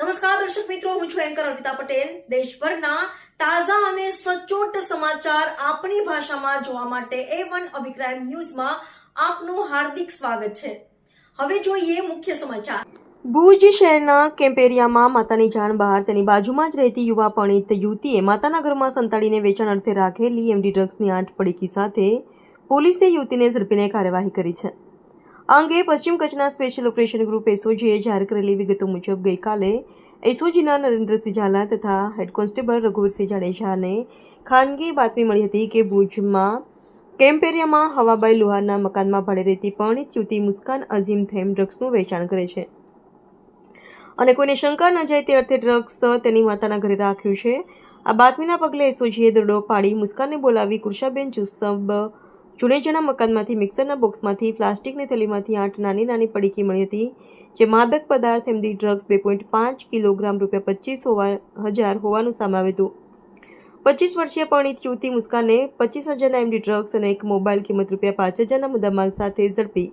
નમસ્કાર, દર્શક મિત્રો, હું છું એન્કર અર્પિતા પટેલ. દેશભરના તાજા અને સચોટ સમાચાર આપણી ભાષામાં જોવા માટે એ વન અભિપ્રાય ન્યૂઝમાં આપનું હાર્દિક સ્વાગત છે. હવે જોઈએ મુખ્ય સમાચાર. ભુજ શહેરના કેમ્પેરિયામાં માતાની જાણ બહાર, તેની બાજુમાં જ રહેતી યુવા પરિણીત યુવતીએ માતાના ઘરમાં સંતાડીને વેચાણ અર્થે રાખેલી એમડી ડ્રગ્સની આઠ પડીકી સાથે પોલીસે યુવતીને ઝડપીને કાર્યવાહી કરી છે. આ અંગે પશ્ચિમ કચ્છના સ્પેશિયલ ઓપરેશન ગ્રુપ એસઓજીએ જાહેર કરેલી વિગતો મુજબ ગઈકાલે એસઓજીના નરેન્દ્રસિંહ ઝાલા તથા હેડ કોન્સ્ટેબલ રઘુવીરસિંહ જાડેજાને ખાનગી બાતમી મળી હતી કે ભુજમાં કેમ્પ એરિયામાં હવાબાઈ લુહારના મકાનમાં ભાડે રહેતી પરણિત યુવતી મુસ્કાન અઝીમ થેમ ડ્રગ્સનું વેચાણ કરે છે. અને કોઈને શંકા ન જાય તે અર્થે ડ્રગ્સ તેની માતાના ઘરે રાખ્યું છે. આ બાતમીના પગલે એસઓજીએ દરડો પાડી મુસ્કાનને બોલાવી કુર્શાબેન જુસબ ચુનેજાના મકાનમાંથી મિક્સરના બોક્સમાંથી, પ્લાસ્ટિકની થેલીમાંથી આઠ નાની નાની પડીકી મળી હતી, જે માદક પદાર્થ એમડી ડ્રગ્સ બે પોઈન્ટ પાંચ કિલોગ્રામ રૂપિયા પચીસ હોવા, હજાર હોવાનું સામે આવ્યું હતું. પચીસ વર્ષીય પરિણીત યુવતી મુસ્કાને પચીસ હજારના એમડી ડ્રગ્સ અને એક મોબાઈલ કિંમત રૂપિયા પાંચ હજારના મુદ્દામાલ સાથે ઝડપી.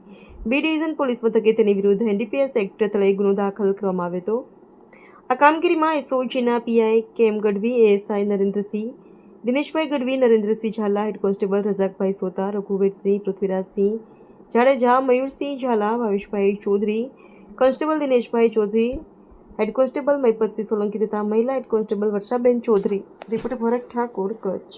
બી ડિવિઝન પોલીસ મથકે તેની વિરુદ્ધ એનડીપીએસ એક્ટ હેઠળ ગુનો દાખલ કરવામાં આવ્યો હતો. આ કામગીરીમાં એસઓજીના પીઆઈ કેમ Gadhvi, ASI Narendrasinh Dineshbhai Gadhvi, Narendrasinh Zala, head constable Razakbhai Sota, Raghuvirsinh, Prithvirajsinh Jadeja, Mayursinh Zala, Bhaveshbhai Chaudhari, constable Dineshbhai Chaudhari, head constable Mahipatsinh Solanki તથા મહિલા head constable Varshaben Chaudhari. Reporter Bharat Thakor, Kutch.